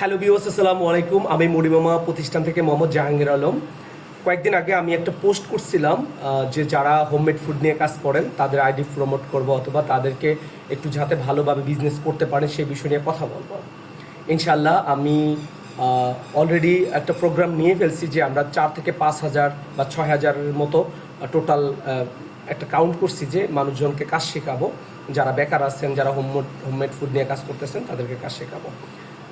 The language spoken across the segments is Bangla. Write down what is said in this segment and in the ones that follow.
হ্যালো বিওস আসসালামু আলাইকুম আমি মরিমামা প্রতিষ্ঠান থেকে মোহাম্মদ জাহাঙ্গীর আলম। কয়েকদিন আগে আমি একটা পোস্ট করছিলাম যে যারা হোমমেড ফুড নিয়ে কাজ করেন, তাদের আইডি প্রমোট করব অথবা তাদেরকে একটু যাতে ভালোভাবে বিজনেস করতে পারে সেই বিষয় নিয়ে কথা বলব। ইনশাল্লাহ আমি অলরেডি একটা প্রোগ্রাম নিয়ে ফেলছি যে আমরা চার থেকে পাঁচ হাজার বা ছয় হাজারের মতো টোটাল একটা কাউন্ট করছি যে মানুষজনকে কাজ শেখাবো। যারা বেকার আছেন, যারা হোমমেড হোমমেড ফুড নিয়ে কাজ করতেছেন, তাদেরকে কাজ শেখাবো।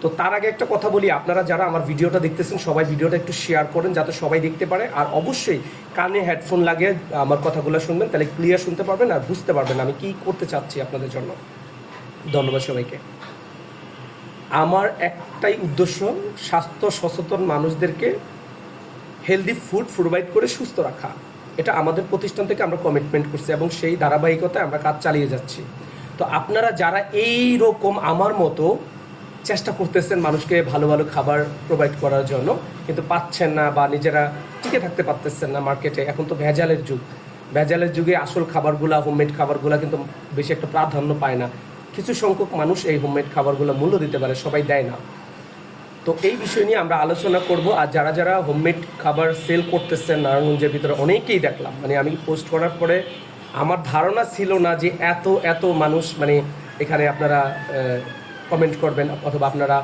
তো তার আগে একটা কথা বলি, আপনারা যারা আমার ভিডিওটা দেখতেছেন, সবাই ভিডিওটা একটু শেয়ার করেন যাতে সবাই দেখতে পারে। আর অবশ্যই কানে হেডফোন লাগে আমার কথাগুলো শুনবেন, তাহলে ক্লিয়ার শুনতে পারবেন আর বুঝতে পারবেন আমি কি করতে চাচ্ছি আপনাদের জন্য। ধন্যবাদ সবাইকে। আমার একটাই উদ্দেশ্য, স্বাস্থ্য সচেতন মানুষদেরকে হেলদি ফুড প্রোভাইড করে সুস্থ রাখা। এটা আমাদের প্রতিষ্ঠান থেকে আমরা কমিটমেন্ট করছি এবং সেই ধারাবাহিকতায় আমরা কাজ চালিয়ে যাচ্ছি। তো আপনারা যারা এই রকম আমার মতো চেষ্টা করতেছেন মানুষকে ভালো ভালো খাবার প্রোভাইড করার জন্য, কিন্তু পাচ্ছেন না বা নিজেরা টিকে থাকতে পারতেছেন না মার্কেটে এখন তো ভেজালের যুগ। ভেজালের যুগে আসল খাবারগুলা হোমমেড খাবারগুলা কিন্তু বেশি একটা প্রাধান্য পায় না। কিছু সংখ্যক মানুষ এই হোমমেড খাবারগুলো মূল্য দিতে পারে, সবাই দেয় না। তো এই বিষয় নিয়ে আমরা আলোচনা করব। আর যারা যারা হোমমেড খাবার সেল করতেছেন নারায়ণগঞ্জের ভিতরে, অনেকেই দেখলাম। মানে আমি পোস্ট করার পরে আমার ধারণা ছিল না যে এত এত মানুষ মানে এখানে আপনারা কমেন্ট করবেন, অথবা আপনারা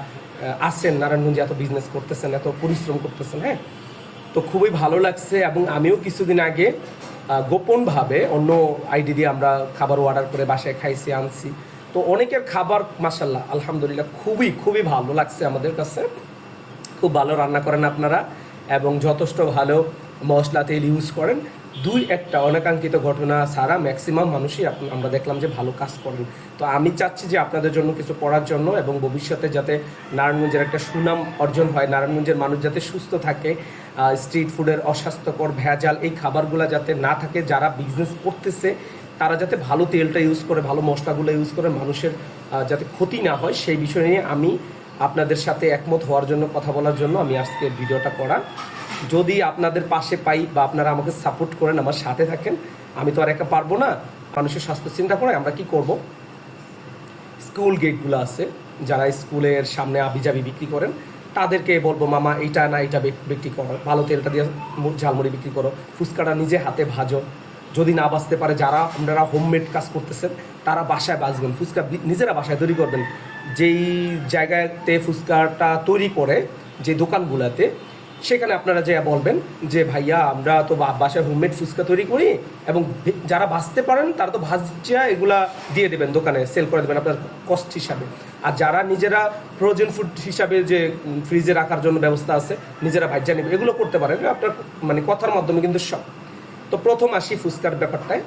আসেন, নারায়ণগঞ্জে এত বিজনেস করতেছেন, এত পরিশ্রম করতেছেন হ্যাঁ? তো খুবই ভালো লাগছে এবং আমিও কিছুদিন আগে গোপনভাবে অন্য আইডি দিয়ে আমরা খাবার অর্ডার করে বাসায় খাইছি, আনছি। তো অনেকের খাবার মাসাল্লাহ আলহামদুলিল্লাহ খুবই খুবই ভালো লাগছে আমাদের কাছে। খুব ভালো রান্না করেন আপনারা এবং যথেষ্ট ভালো মশলা তেল ইউজ করেন। দুই একটা অনাকাঙ্ক্ষিত ঘটনা সারা ম্যাক্সিমাম মানুষই আমরা দেখলাম যে ভালো কাজ করেন। তো আমি চাচ্ছি যে আপনাদের জন্য কিছু করার জন্য এবং ভবিষ্যতে যাতে নারায়ণগঞ্জের একটা সুনাম অর্জন হয়, নারায়ণগঞ্জের মানুষ যাতে সুস্থ থাকে স্ট্রিট ফুডের অস্বাস্থ্যকর, ভেজাল এই খাবারগুলো যাতে না থাকে, যারা বিজনেস করতেছে, তারা যাতে ভালো তেলটা ইউজ করে, ভালো মশলাগুলো ইউজ করে মানুষের যাতে ক্ষতি না হয়, সেই বিষয় নিয়ে আমি আপনাদের সাথে একমত হওয়ার জন্য, কথা বলার জন্য আমি আজকে ভিডিওটা করা যদি আপনাদের পাশে পাই বা আপনারা আমাকে সাপোর্ট করেন, আমার সাথে থাকেন, আমি তো আর একা পারব না। মানুষের স্বাস্থ্য চিন্তা করে আমরা কি করব? স্কুল গেটগুলো আছে, যারা স্কুলের সামনে আবিজাবি বিক্রি করেন, তাদেরকে বলব, মামা, এইটা না, এইটা বিক্রি করো। ভালো তেলটা দিয়ে ঝালমুড়ি বিক্রি করো। ফুচকাটা নিজে হাতে ভাজো। যদি না বাঁচতে পারে, যারা, আপনারা হোমমেড কাজ করতেছেন, তারা বাসায় বাঁচবেন। ফুচকা নিজেরা বাসায় তৈরি করবেন। যেই জায়গাতে ফুচকাটা তৈরি করে, যে দোকানগুলোতে সেখানে আপনারা যে বলবেন যে, ভাইয়া, আমরা তো বাসায় হোমমেড ফুচকা তৈরি করি এবং যারা ভাজতে পারেন তারা তো ভাজিয়া এগুলা দিয়ে দেবেন দোকানে সেল করে দেবেন আপনার কস্ট হিসাবে। আর যারা নিজেরা ফ্রোজেন ফুড হিসাবে যে ফ্রিজে রাখার জন্য ব্যবস্থা আছে, নিজেরা ভাজ্যা নেবে, এগুলো করতে পারেন। আপনার মানে কথার মাধ্যমে কিন্তু সব। তো প্রথম আসি ফুচকার ব্যাপারটায়।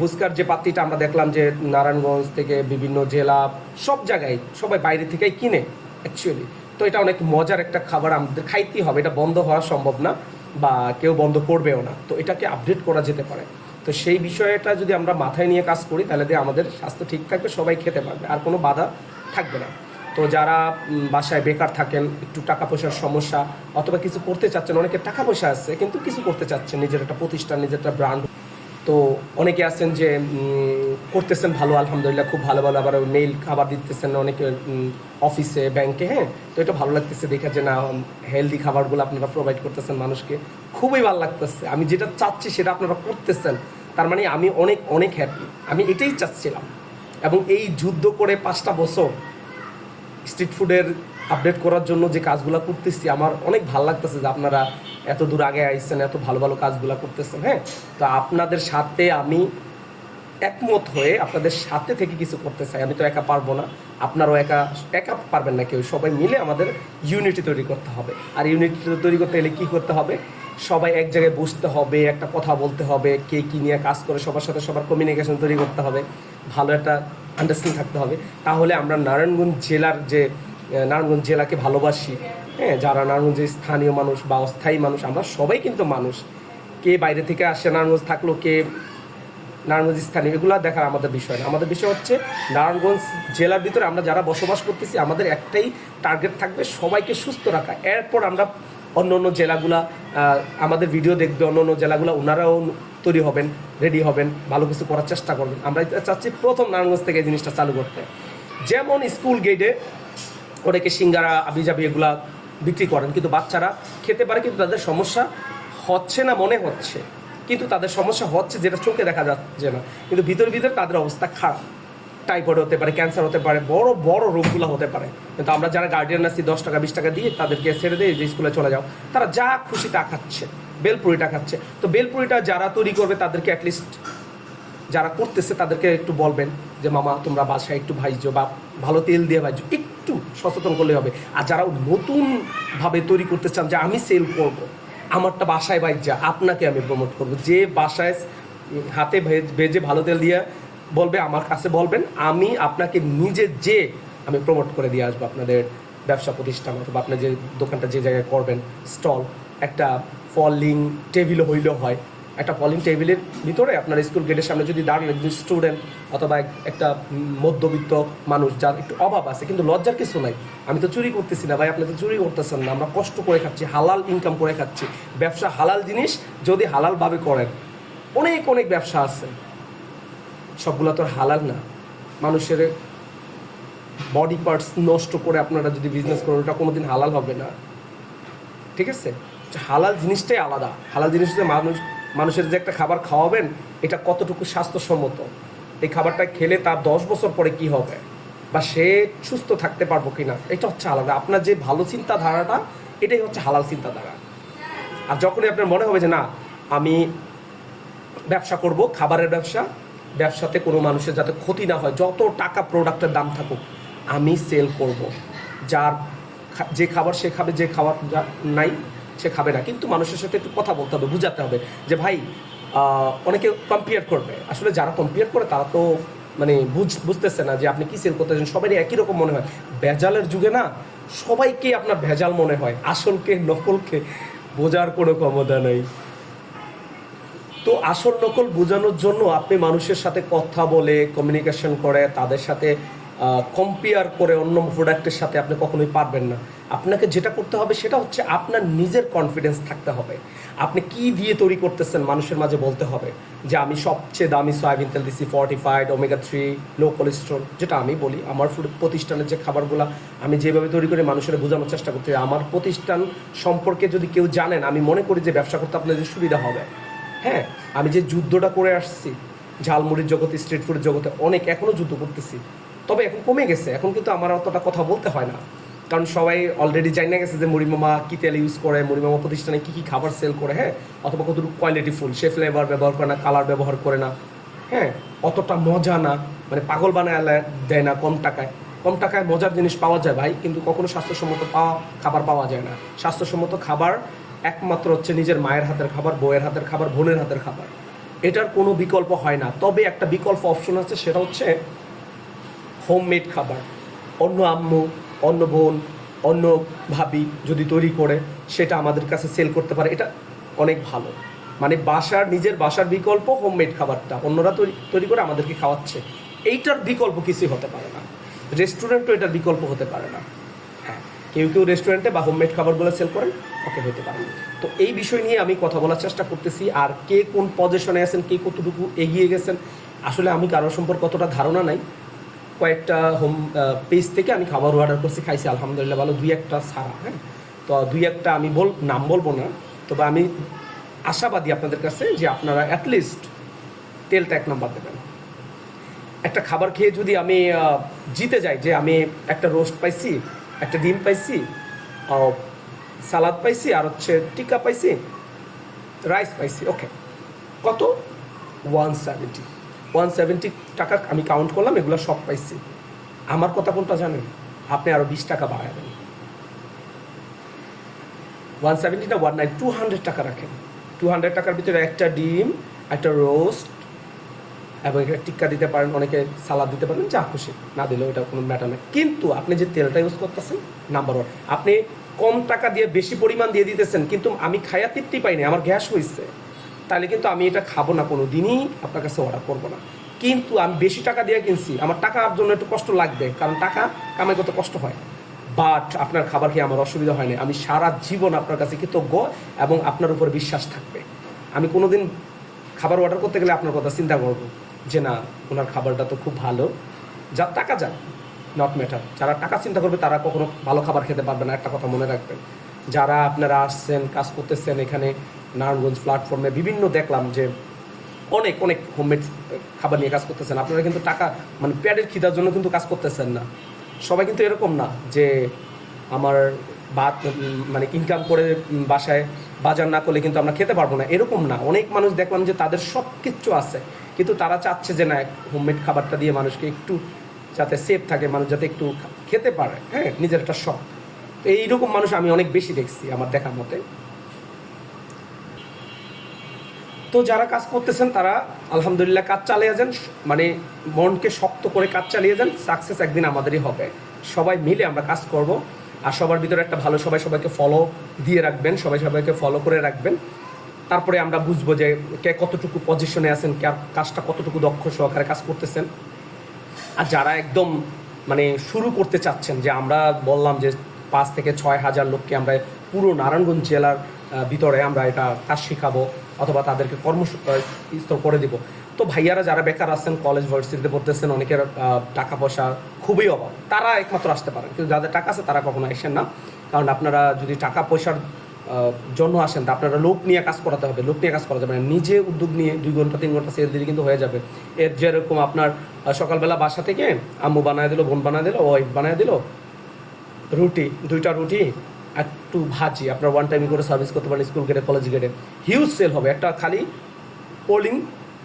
ফুচকার যে পাত্রিটা আমরা দেখলাম যে, নারায়ণগঞ্জ থেকে বিভিন্ন জেলা, সব জায়গায় সবাই বাইরে থেকেই কিনে অ্যাকচুয়ালি তো এটা অনেক মজার একটা খাবার আমাদের খাইতেই হবে। এটা বন্ধ হওয়া সম্ভব না বা কেউ বন্ধ করবেও না। তো এটাকে আপডেট করা যেতে পারে। তো সেই বিষয়টা যদি আমরা মাথায় নিয়ে কাজ করি, তাহলে দিয়ে আমাদের স্বাস্থ্য ঠিক থাকবে, সবাই খেতে পারবে। আর কোনো বাধা থাকবে না। তো যারা বাসায় বেকার থাকেন, একটু টাকা পয়সার সমস্যা অথবা কিছু করতে চাচ্ছেন, অনেকে টাকা পয়সা আছে, কিন্তু কিছু করতে চাচ্ছেন, নিজের একটা প্রতিষ্ঠান, নিজের একটা ব্র্যান্ড তো অনেকে আছেন যে করতেছেন ভালো, আলহামদুলিল্লাহ খুব ভালো ভালো। আবার মেইল খাবার দিতেছেন অনেকে অফিসে ব্যাংকে হ্যাঁ? তো এটা ভালো লাগতেছে দেখা যে, না হেলদি খাবারগুলো আপনারা প্রোভাইড করতেছেন মানুষকে। খুবই ভালো লাগতেছে। আমি যেটা চাচ্ছি সেটা আপনারা করতেছেন। তার মানে আমি অনেক অনেক হ্যাপি আমি এটাই চাচ্ছিলাম। এবং এই যুদ্ধ করে পাঁচটা বছর স্ট্রিট ফুডের আপডেট করার জন্য যে কাজগুলো করতেছি, আমার অনেক ভালো লাগতেছে যে আপনারা এত দূর আগে আইসছেন এত ভালো ভালো কাজগুলো করতেছেন হ্যাঁ? তো আপনাদের সাথে আমি একমত হয়ে আপনাদের সাথে থেকে কিছু করতে চাই। আমি তো একা পারব না। আপনারাও একা একা পারবেন না কেউ। সবাই মিলে আমাদের ইউনিটি তৈরি করতে হবে। আর ইউনিটি তৈরি করতে গেলে কী করতে হবে? সবাই এক জায়গায় বসতে হবে, একটা কথা বলতে হবে, কে কী নিয়ে কাজ করে, সবার সাথে সবার কমিউনিকেশন তৈরি করতে হবে। ভালো একটা আন্ডারস্ট্যান্ডিং থাকতে হবে। তাহলে আমরা নারায়ণগঞ্জ জেলার যে নারায়ণগঞ্জ জেলাকে ভালোবাসি। হ্যাঁ যারা নারায়ণগঞ্জের স্থানীয় মানুষ বা অস্থায়ী মানুষ, আমরা সবাই কিন্তু মানুষ। কে বাইরে থেকে আসে, নারায়ণগঞ্জ থাকল কে নারায়ণগঞ্জ স্থানীয়, এগুলো দেখার আমাদের বিষয় না। আমাদের বিষয় হচ্ছে নারায়ণগঞ্জ জেলার ভিতরে আমরা যারা বসবাস করতেছি, আমাদের একটাই টার্গেট থাকবে সবাইকে সুস্থ রাখা। এরপর আমরা অন্য অন্য জেলাগুলা আমাদের ভিডিও দেখবে, অন্য অন্য জেলাগুলো ওনারাও তৈরি হবেন রেডি হবেন, ভালো কিছু করার চেষ্টা করবেন। আমরা চাচ্ছি প্রথম নারায়ণগঞ্জ থেকে এই জিনিসটা চালু করতে। যেমন স্কুল গেটে অনেকে সিঙ্গারা, আবিজাবি এগুলা বিক্রি করেন, কিন্তু বাচ্চারা খেতে পারে, কিন্তু তাদের সমস্যা হচ্ছে না, মনে হচ্ছে। কিন্তু তাদের সমস্যা হচ্ছে যেটা চোখে দেখা যাচ্ছে না। কিন্তু ভিতরে ভিতরে তাদের অবস্থা খারাপ। টাইফয়েড হতে পারে ক্যান্সার হতে পারে, বড় বড় রোগগুলো হতে পারে। কিন্তু আমরা যারা গার্ডিয়ান আছি, দশ টাকা, বিশ টাকা দিয়ে তাদেরকে ছেড়ে দিয়ে যে স্কুলে চলে যাও, তারা যা খুশি তা খাচ্ছে, বেলপুরিটা খাচ্ছে। তো বেলপুরিটা যারা তৈরি করবে, তাদেরকে অ্যাটলিস্ট যারা করতেছে, তাদেরকে একটু বলবেন যে, মামা, তোমরা বাসায় একটু ভাইজো, বা ভালো তেল দিয়ে ভাইজো একটু সচেতন করলে হবে। আর যারা নতুনভাবে তৈরি করতে চান যে আমি সেল করব, আমারটা বাসায় বাইজা আপনাকে আমি প্রমোট করব। যে বাসায় হাতে ভেজ- ভেজে ভালো তেল দিয়ে বলবে, আমার কাছে বলবেন, আমি আপনাকে নিজে যে আমি প্রমোট করে দিয়ে আসব আপনাদের ব্যবসা প্রতিষ্ঠান অথবা আপনার যে দোকানটা যে জায়গায় করবেন স্টল একটা ফলিং টেবিল হইলেও হয়। একটা পলিং টেবিলের ভিতরে আপনার স্কুল গেটের সামনে যদি দাঁড়ান একজন স্টুডেন্ট অথবা একটা মধ্যবিত্ত মানুষ যার একটু অভাব আছে, কিন্তু লজ্জার কিছু নাই। আমি তো চুরি করতেছি না ভাই, আপনি তো চুরি করতেছেন না, আমরা কষ্ট করে খাচ্ছি, হালাল ইনকাম করে খাচ্ছি। ব্যবসা হালাল জিনিস যদি হালালভাবে করেন। অনেক অনেক ব্যবসা আছে। সবগুলো তো হালাল না। মানুষের বডি পার্টস নষ্ট করে আপনারা যদি বিজনেস করেন, ওটা কোনোদিন হালাল হবে না। ঠিক আছে? হালাল জিনিসটাই আলাদা। হালাল জিনিস মানুষ মানুষের যে একটা খাবার খাওয়াবেন, এটা কতটুকু স্বাস্থ্যসম্মত? এই খাবারটা খেলে তার দশ বছর পরে কি হবে? বা সে সুস্থ থাকতে পারব কিনা? এটা হচ্ছে আলাদা। আপনার যে ভালো চিন্তাধারাটা, এটাই হচ্ছে হালাল চিন্তাধারা। আর যখনই আপনার মনে হবে যে, না, আমি ব্যবসা করব, খাবারের ব্যবসা, ব্যবসাতে কোনো মানুষের যাতে ক্ষতি না হয়, যত টাকা প্রোডাক্টের দাম থাকুক, আমি সেল করব। যার যে খাবার সে খাবে, যে খাবার নাই সে খাবে না। কিন্তু মানুষের সাথে একটু কথা বলতে হবে, বুঝাতে হবে যে, ভাই অনেকে কম্পেয়ার করবে। আসলে যারা কম্পেয়ার করে, তারা তো মানে বুঝ, বুঝতেছে না যে, আপনি কি সেল করতেছেন? সবারই একই রকম মনে হয়। ভেজালের যুগে না, সবাইকে আপনার ভেজাল মনে হয়, আসলকে, নকলকে বোঝার কোনো ক্ষমতা নেই। তো আসল নকল বোঝানোর জন্য আপনি মানুষের সাথে কথা বলে কমিউনিকেশন করে, তাদের সাথে কম্পেয়ার করে অন্য প্রোডাক্টের সাথে আপনি কখনোই পারবেন না। আপনাকে যেটা করতে হবে সেটা হচ্ছে আপনার নিজের কনফিডেন্স থাকতে হবে। আপনি কি দিয়ে তৈরি করতেছেন মানুষের মাঝে বলতে হবে যে, আমি সবচেয়ে দামি সয়াবিন তেল দিচ্ছি fortified omega three low cholesterol যেটা আমি বলি, আমার ফুড প্রতিষ্ঠানের যে খাবারগুলো আমি যেভাবে তৈরি করে, মানুষের বোঝানোর চেষ্টা করতে আমার প্রতিষ্ঠান সম্পর্কে যদি কেউ জানেন, আমি মনে করি যে ব্যবসা করতে আপনাদের সুবিধা হবে। হ্যাঁ আমি যে যুদ্ধটা করে আসছি, ঝালমুড়ির জগতে স্ট্রিট ফুডের জগতে অনেক এখনও যুদ্ধ করতেছি। তবে এখন কমে গেছে। এখন কিন্তু আমার অতটা কথা বলতে হয় না। কারণ সবাই অলরেডি জানা গেছে যে মুড়িমামা কী তেল ইউজ করে মুড়িমামা প্রতিষ্ঠানে কী কী খাবার সেল করে হ্যাঁ? অথবা কতটুকু কোয়ালিটি ফুল সে ফ্লেভার ব্যবহার করে না কালার ব্যবহার করে না হ্যাঁ? অতটা মজা না। মানে পাগল বানায় দেয় না কম টাকায়। কম টাকায় মজার জিনিস পাওয়া যায় ভাই, কিন্তু কখনো স্বাস্থ্যসম্মত পাওয়া, খাবার পাওয়া যায় না। স্বাস্থ্যসম্মত খাবার একমাত্র হচ্ছে নিজের মায়ের হাতের খাবার, বউয়ের হাতের খাবার, বোনের হাতের খাবার। এটার কোনো বিকল্প হয় না। তবে একটা বিকল্প অপশন আছে, সেটা হচ্ছে হোমমেড খাবার। অন্য আম্মু, অন্য বোন, অন্য ভাবি যদি তৈরি করে, সেটা আমাদের কাছে সেল করতে পারে। এটা অনেক ভালো। মানে বাসার, নিজের বাসার বিকল্প হোমমেড খাবারটা অন্যরা তৈরি তৈরি করে আমাদেরকে খাওয়াচ্ছে। এইটার বিকল্প কিছুই হতে পারে না। রেস্টুরেন্টও এটার বিকল্প হতে পারে না। হ্যাঁ কেউ কেউ রেস্টুরেন্টে বা হোমমেড খাবারগুলো সেল করেন, ওকে হতে পারে তো এই বিষয় নিয়ে আমি কথা বলার চেষ্টা করতেছি, আর কে কোন পজিশনে আছেন, কে কতটুকু এগিয়ে গেছেন, আসলে আমি কারোর সম্পর্কে অতটা ধারণা নাই। কয়েকটা হোম পেজ থেকে আমি খাবার অর্ডার করছি, খাইছি, আলহামদুলিল্লাহ ভালো। দুই একটা ছাড়া হ্যাঁ? তো দুই একটা আমি বল, নাম বলব না, তবে আমি আশাবাদী আপনাদের কাছে যে আপনারা অ্যাটলিস্ট তেলটা এক নাম্বার দেবেন। একটা খাবার খেয়ে যদি আমি জিতে যাই, যে আমি একটা রোস্ট পাইছি, একটা ডিম পাইছি সালাদ পাইছি, আর হচ্ছে টিকা পাইছি রাইস পাইছি ওকে কত? ওয়ান সেভেন্টি ওয়ান সেভেন্টি টাকা আমি কাউন্ট করলাম, এগুলো সব পাইছি। আমার কথা কোনটা জানেন? আপনি আরও বিশ টাকা বাড়াবেন। ওয়ান সেভেন্টি না ওয়ান নাইন টু হান্ড্রেড টাকা রাখেন। টু হান্ড্রেড টাকার ভিতরে একটা ডিম, একটা রোস্ট এবং একটা টিক্কা দিতে পারেন, অনেকে সালাদ দিতে পারেন, যা খুশি। না দিলেও এটা কোনো ম্যাটার না কিন্তু আপনি যে তেলটা ইউজ করতেছেন নাম্বার ওয়ান আপনি কম টাকা দিয়ে বেশি পরিমাণ দিয়ে দিতেছেন, কিন্তু আমি খায়া তৃপ্তি পাইনি, আমার গ্যাস হয়েছে তাহলে কিন্তু আমি এটা খাব না কোনো দিনই আপনার কাছে অর্ডার করব না। কিন্তু আমি বেশি টাকা দিয়ে কিনছি, আমার টাকার জন্য একটু কষ্ট লাগবে, কারণ টাকা কামাই করতে কষ্ট হয়। বাট আপনার খাবার খেয়ে আমার অসুবিধা হয়নি আমি সারা জীবন আপনার কাছে কৃতজ্ঞ এবং আপনার উপর বিশ্বাস থাকবে। আমি কোনোদিন খাবার অর্ডার করতে গেলে আপনার কথা চিন্তা করব যে না, ওনার খাবারটা তো খুব ভালো। যা টাকা যাক নট ম্যাটার যারা টাকা চিন্তা করবে, তারা কখনো ভালো খাবার খেতে পারবে না, একটা কথা মনে রাখবেন। যারা আপনারা আসছেন, কাজ করতেছেন এখানে নারায়ণগঞ্জ প্ল্যাটফর্মে বিভিন্ন দেখলাম যে অনেক অনেক হোমমেড খাবার নিয়ে কাজ করতেছেন। আপনারা কিন্তু টাকা মানে প্যাডের খিদার জন্য কিন্তু কাজ করতেছেন না। সবাই কিন্তু এরকম না যে আমার বাদ মানে ইনকাম করে বাসায় বাজার না করলে কিন্তু আমরা খেতে পারব না। এরকম না। অনেক মানুষ দেখলাম যে তাদের সব কিছু আছে। কিন্তু তারা চাচ্ছে যে না হোমমেড খাবারটা দিয়ে মানুষকে একটু যাতে সেফ থাকে, মানুষ যাতে একটু খেতে পারে। হ্যাঁ নিজের একটা শখ। তো এইরকম মানুষ আমি অনেক বেশি দেখছি আমার দেখার মতে। তো যারা কাজ করতেছেন তারা আলহামদুলিল্লাহ কাজ চালিয়ে যান মানে মনকে শক্ত করে কাজ চালিয়ে যান সাকসেস একদিন আমাদেরই হবে। সবাই মিলে আমরা কাজ করব আর সবার ভিতরে একটা ভালো সবাই সবাইকে ফলো দিয়ে রাখবেন, সবাই সবাইকে ফলো করে রাখবেন। তারপরে আমরা বুঝব যে কে কতটুকু পজিশনে আছেন কে কাজটা কতটুকু দক্ষ, সহকারে কাজ করতেছেন। আর যারা একদম মানে শুরু করতে চাচ্ছেন, যে আমরা বললাম যে পাঁচ থেকে ছয় হাজার লোককে আমরা পুরো নারায়ণগঞ্জ জেলার ভিতরে আমরা এটা কাজ শেখাবো অথবা তাদেরকে কর্মস্থল করে দিব। তো ভাইয়ারা যারা বেকার আছেন কলেজ ভার্সিটিতে পড়তেছেন, অনেকের টাকা পয়সা খুবই অভাব। তারা একমাত্র আসতে পারেন। কিন্তু যাদের টাকা আছে, তারা কখনো আসেন না। কারণ আপনারা যদি টাকা পয়সার জন্য আসেন, তা আপনারা লোক নিয়ে কাজ করাতে হবে। লোক নিয়ে কাজ করা যাবে না। নিজে উদ্যোগ নিয়ে দুই ঘণ্টা, তিন ঘণ্টা সেল দিলে কিন্তু হয়ে যাবে। এর যেরকম আপনার সকালবেলা বাসা থেকে আম্মু বানায় দিল, বোন বানায় দিল ওয়াইফ বানায় দিল, রুটি, দুইটা রুটি একটু ভাজি, আপনার ওয়ান টাইম করে সার্ভিস করতে পারেন স্কুল গেটে কলেজ গেটে হিউজ সেল হবে, একটা খালি পোলিং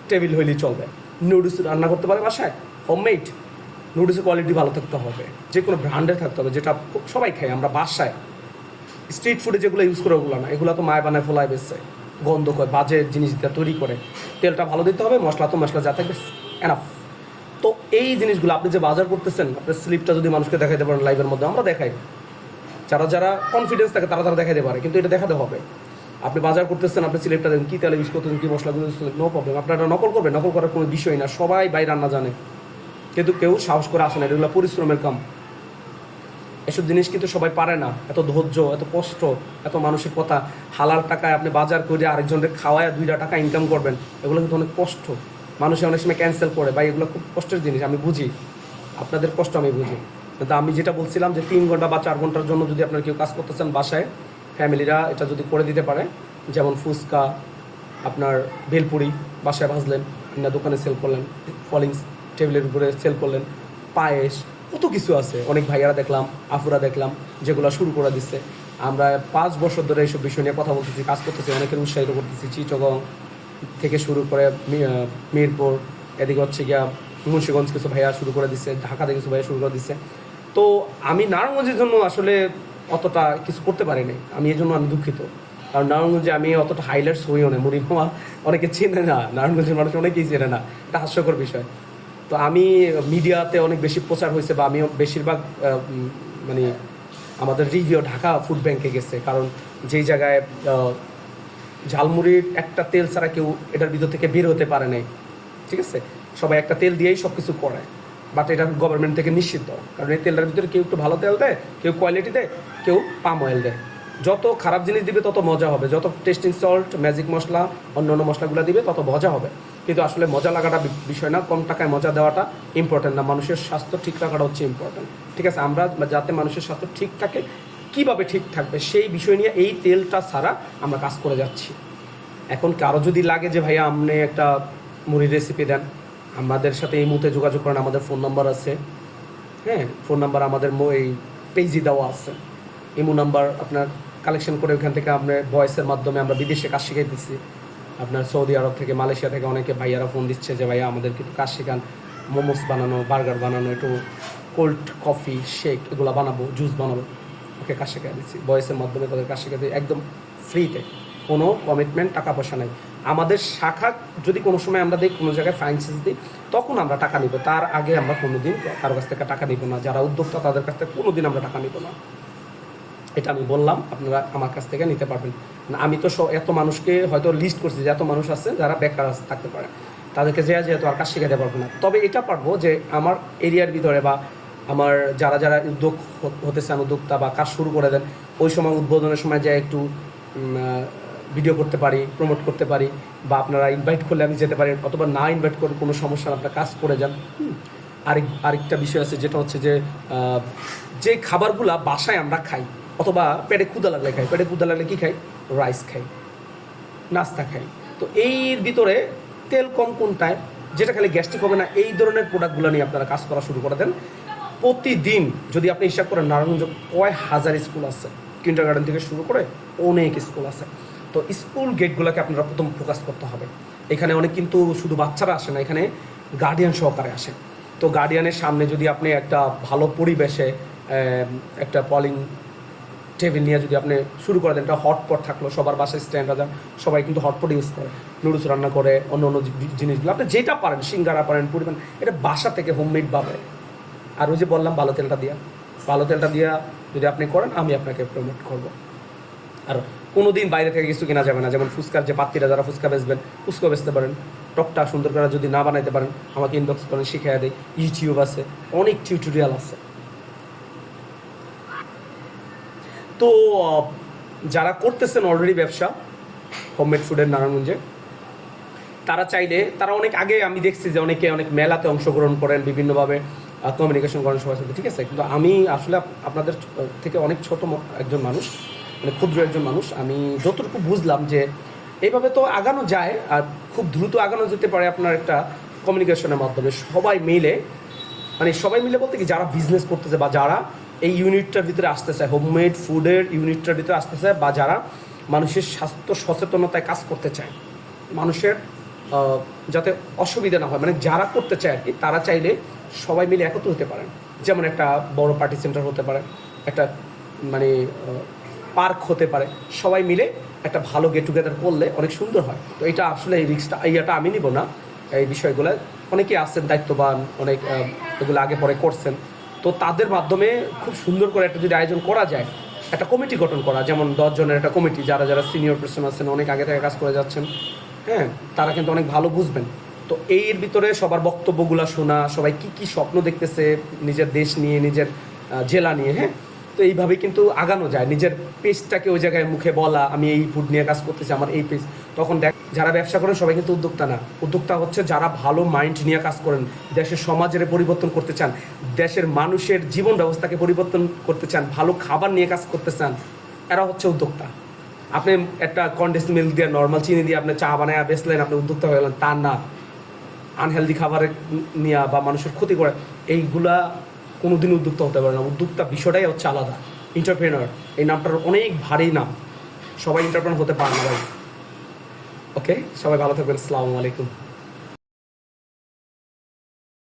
টেবিল হইলেই চলবে। নুডলস রান্না করতে পারে বাসায় হোমমেড নুডলসের কোয়ালিটি ভালো থাকতে হবে যে কোনো ব্র্যান্ডের থাকতে হবে, যেটা সবাই খাই আমরা বাসায়। স্ট্রিট ফুডে যেগুলো ইউজ করে ওগুলো না, এগুলো তো মায় বানায়, ফোলায় বেসছে গন্ধ করে, বাজে জিনিস দিয়ে তৈরি করে। তেলটা ভালো দিতে হবে, মশলা তো মশলা যা থাকবে এনাফ তো এই জিনিসগুলো, আপনি যে বাজার করতেছেন, আপনার স্লিপটা যদি মানুষকে দেখাইতে পারেন লাইভের মধ্যে, আমরা দেখাই। যারা যারা কনফিডেন্স থাকে, তারা তারা দেখাতে পারে, কিন্তু এটা দেখাতে হবে। আপনি বাজার করতেছেন, আপনি সিলেক্টটা দেন, কী তেল ইউজ করতেছেন, কী মশলাগুলো ইউজ করতেছেন নো প্রবলেম আপনারা নকল করবেন, নকল করার কোনো বিষয় না, সবাই বাই রান্না জানে। কিন্তু কেউ সাহস করে আসে না এগুলো পরিশ্রমের কাম। এসব জিনিস কিন্তু সবাই পারে না। এত ধৈর্য, এত কষ্ট, এত মানুষের কথা। হালাল টাকায় আপনি বাজার করে আরেকজনকে খাওয়ায় দুইটা টাকা ইনকাম করবেন, এগুলো কিন্তু অনেক কষ্ট। মানুষে অনেক সময় ক্যান্সেল করে। বা এগুলো খুব কষ্টের জিনিস, আমি বুঝি। আপনাদের কষ্ট আমি বুঝি। কিন্তু আমি যেটা বলছিলাম যে তিন ঘণ্টা বা চার ঘণ্টার জন্য যদি আপনার কেউ কাজ করতেছেন বাসায়, ফ্যামিলিরা এটা যদি করে দিতে পারে। যেমন ফুচকা, আপনার ভেলপুরি, বাসায় ভাজলেন না দোকানে সেল করলেন ফলিংস টেবিলের উপরে সেল করলেন, পায়েস, কত কিছু আছে। অনেক ভাইয়ারা দেখলাম আফুরা দেখলাম, যেগুলো শুরু করে দিচ্ছে আমরা পাঁচ বছর ধরে এইসব বিষয় নিয়ে কথা বলতেছি, কাজ করতেছি, অনেকের উৎসাহিত করতেছি। চিটগং থেকে শুরু করে মিরপুর, এদিকে হচ্ছে গিয়া মুন্সিগঞ্জ কিছু ভাইয়া শুরু করে দিচ্ছে ঢাকা থেকে কিছু ভাইয়া শুরু করে দিচ্ছে তো আমি নারায়ণগঞ্জের জন্য আসলে অতটা কিছু করতে পারিনি। আমি এই জন্য আমি দুঃখিত। কারণ নারায়ণগঞ্জে আমি অতটা হাইলাইটস হইও না মামা অনেকে চেনে না। নারায়ণগঞ্জের মানুষ অনেকেই চেনে না। এটা হাস্যকর বিষয়। তো আমি মিডিয়াতে অনেক বেশি প্রচার হয়েছে বা আমি বেশিরভাগ মানে আমাদের রিভিউ ঢাকা ফুড ব্যাংকে গেছে। কারণ যেই জায়গায় ঝালমুড়ির একটা তেল ছাড়া কেউ এটার ভিতর থেকে বের হতে পারে নাই। ঠিক আছে? সবাই একটা তেল দিয়েই সব কিছু করে। বাট এটা গভর্নমেন্ট থেকে নিষিদ্ধ কারণ এই তেলটার ভিতরে কেউ একটু ভালো তেল দেয়, কেউ কোয়ালিটি দেয়, কেউ পাম অয়েল দেয়। যত খারাপ জিনিস দিবে, তত মজা হবে। যত টেস্টিং সল্ট ম্যাজিক মশলা অন্য অন্য মশলাগুলো দিবে, তত মজা হবে। কিন্তু আসলে মজা লাগাটা বিষয় না। কম টাকায় মজা দেওয়াটা ইম্পর্টেন্ট না। মানুষের স্বাস্থ্য ঠিক রাখাটা হচ্ছে ইম্পর্টেন্ট ঠিক আছে? আমরা যাতে মানুষের স্বাস্থ্য ঠিক থাকে, কীভাবে ঠিক থাকবে, সেই বিষয় নিয়ে এই তেলটা ছাড়া আমরা কাজ করে যাচ্ছি। এখন কারও যদি লাগে যে, ভাইয়া আপনি একটা মুড়ির রেসিপি দেন। আমাদের সাথে এই মুহূর্তে যোগাযোগ করেন, আমাদের ফোন নাম্বার আছে। হ্যাঁ ফোন নাম্বার আমাদের এই পেজই দেওয়া আছে। ইমো নাম্বার আপনার কালেকশন করে ওখান থেকে আপনার ভয়েসের মাধ্যমে আমরা বিদেশে কাজ দিচ্ছি। আপনার সৌদি আরব থেকে, মালয়েশিয়া থেকে অনেকে ভাইয়ারা ফোন দিচ্ছে যে, ভাইয়া আমাদেরকে একটু কাজ শেখান। মোমোস বানানো, বার্গার বানানো, একটু কোল্ড কফি শেক এগুলো বানাবো জুস বানাবো। ওকে কাজ শেখাই দিচ্ছি। ভয়েসের মাধ্যমে তাদের কাজ শেখাতে একদম ফ্রিতে কোনো কমিটমেন্ট টাকা পয়সা নেই। আমাদের শাখা যদি কোনো সময় আমরা দিই কোনো জায়গায় ফ্রাঞ্চাইজ দিই, তখন আমরা টাকা নিব। তার আগে আমরা কোনো দিন কারও কাছ থেকে টাকা নিব না। যারা উদ্যোক্তা, তাদের কাছ থেকে কোনো দিন আমরা টাকা নিব না। এটা আমি বললাম, আপনারা আমার কাছ থেকে নিতে পারবেন। আমি তো এত মানুষকে হয়তো লিস্ট করছি যে এত মানুষ আছে, যারা বেকার থাকতে পারে। তাদেরকে যে যেহেতু আর কাজ শেখাতে পারব না। তবে এটা পারব যে আমার এরিয়ার ভিতরে বা আমার যারা যারা উদ্যোগ হতে চান উদ্যোক্তা বা কাজ শুরু করে দেন, ওই সময় উদ্বোধনের সময় যে একটু ভিডিও করতে পারি প্রমোট করতে পারি, বা আপনারা ইনভাইট করলে আমি যেতে পারি, অথবা না ইনভাইট করে কোনো সমস্যা আপনারা কাজ করে যান। আরেক, আরেকটা বিষয় আছে যেটা হচ্ছে যে যে খাবারগুলা বাসায় আমরা খাই, অথবা পেটে ক্ষুদা লাগলে খাই, পেটে ক্ষুদা লাগলে কি খাই? রাইস খাই, নাস্তা খাই। তো এর ভিতরে তেল কম কোনটায়? যেটা খালি গ্যাস্ট্রিক হবে না, এই ধরনের প্রোডাক্টগুলো নিয়ে আপনারা কাজ করা শুরু করে দেন। প্রতিদিন যদি আপনি হিসাব করেন, নারায়ণগঞ্জ কয় হাজার স্কুল আছে? কিন্ডার গার্ডেন থেকে শুরু করে অনেক স্কুল আছে। তো স্কুল গেটগুলোকে আপনারা প্রথম ফোকাস করতে হবে। এখানে অনেক কিন্তু শুধু বাচ্চারা আসে না, এখানে গার্ডিয়ান সহকারে আসে। তো গার্ডিয়ানের সামনে যদি আপনি একটা ভালো পরিবেশে একটা পলিং টেবিল নিয়ে যদি আপনি শুরু করে দেন একটা হটপট থাকল, সবার বাসায় স্ট্যান্ড আছে সবাই কিন্তু হটপট ইউজ করে। নুডলস রান্না করে, অন্য অন্য জিনিসগুলো। আপনি যেটা পারেন, সিঙ্গারা পারেন পরিমাণ এটা বাসা থেকে হোমমেড ভাবে আর ওই যে বললাম, ভালো তেলটা দিয়া। ভালো তেলটা দিয়া যদি আপনি করেন, আমি আপনাকে প্রমোট করব। আর কোনো দিন বাইরে থেকে কিছু কেনা যাবে না। যেমন ফুচকার যে পাত্রীরা যারা ফুচকা বেচবেন, ফুচকা বেচতে পারেন, টকটা সুন্দর করে যদি না বানাইতে পারেন, আমাকে ইনবক্স করেন শিখিয়ে দেয়। ইউটিউব আছে, অনেক টিউটোরিয়াল আছে। তো যারা করতেছেন অলরেডি ব্যবসা হোমমেড ফুডের নারায়ণগঞ্জে, তারা চাইলে, তারা অনেক আগে আমি দেখছি যে অনেকে অনেক মেলাতে অংশগ্রহণ করেন, বিভিন্নভাবে কমিউনিকেশন করেন সবার সাথে, ঠিক আছে? কিন্তু আমি আসলে আপনাদের থেকে অনেক ছোট একজন মানুষ। মানে ক্ষুদ্র একজন মানুষ, আমি যতটুকু বুঝলাম যে এইভাবে তো আগানো যায় আর খুব দ্রুত আগানো যেতে পারে আপনার একটা কমিউনিকেশনের মাধ্যমে। সবাই মিলে মানে সবাই মিলে বলতে কি, যারা বিজনেস করতেছে বা যারা এই ইউনিটটার ভিতরে আসতে চায় হোমমেড ফুডের ইউনিটটার ভিতরে আসতে চায় বা যারা মানুষের স্বাস্থ্য সচেতনতায় কাজ করতে চায়, মানুষের যাতে অসুবিধা না হয় মানে যারা করতে চায় আর কি তারা চাইলে সবাই মিলে একত্র হতে পারেন। যেমন একটা বড় পার্টি সেন্টার হতে পারে, একটা মানে পার্ক হতে পারে। সবাই মিলে একটা ভালো গেট টুগেদার করলে অনেক সুন্দর হয়। তো এটা আসলে এই রিক্সটা ইয়েটা আমি নিব না। এই বিষয়গুলো অনেকে আছেন, দায়িত্ববান, অনেক এগুলো আগে পরে করছেন। তো তাদের মাধ্যমে খুব সুন্দর করে একটা যদি আয়োজন করা যায়, একটা কমিটি গঠন করা। যেমন দশজনের একটা কমিটি যারা যারা সিনিয়র পার্সন আছেন, অনেক আগে থেকে কাজ করে যাচ্ছেন হ্যাঁ তারা কিন্তু অনেক ভালো বুঝবেন। তো এর ভিতরে সবার বক্তব্যগুলো শোনা, সবাই কি কি স্বপ্ন দেখতেছে নিজের দেশ নিয়ে, নিজের জেলা নিয়ে হ্যাঁ? তো এইভাবে কিন্তু আগানো যায়। নিজের পেজটাকে ওই জায়গায় মুখে বলা, আমি এই ফুড নিয়ে কাজ করতেছি, আমার এই পেজ তখন দেখ, যারা ব্যবসা করেন সবাই কিন্তু উদ্যোক্তা না। উদ্যোক্তা হচ্ছে যারা ভালো মাইন্ড নিয়ে কাজ করেন, দেশের সমাজের পরিবর্তন করতে চান, দেশের মানুষের জীবন ব্যবস্থাকে পরিবর্তন করতে চান, ভালো খাবার নিয়ে কাজ করতে চান, এরা হচ্ছে উদ্যোক্তা। আপনি একটা কন্ডেন্স মিল্ক দিয়ে নর্মাল চিনি দিয়ে আপনি চা বানায় বেচলেন, আপনি উদ্যোক্তা হয়ে গেলেন, তা না। আনহেলদি খাবারের নেওয়া বা মানুষের ক্ষতি করে, এইগুলা কোনোদিন উদ্যোক্তা হতে পারে না। উদ্যোক্তা বিষয়টাই হচ্ছে আলাদা। ইন্টারপ্রেনার এই নামটার অনেক ভারী নাম। সবাই ইন্টারপ্রেনার হতে পারে না ভাই। ওকে সবাই ভালো থাকবেন। আসসালামু আলাইকুম।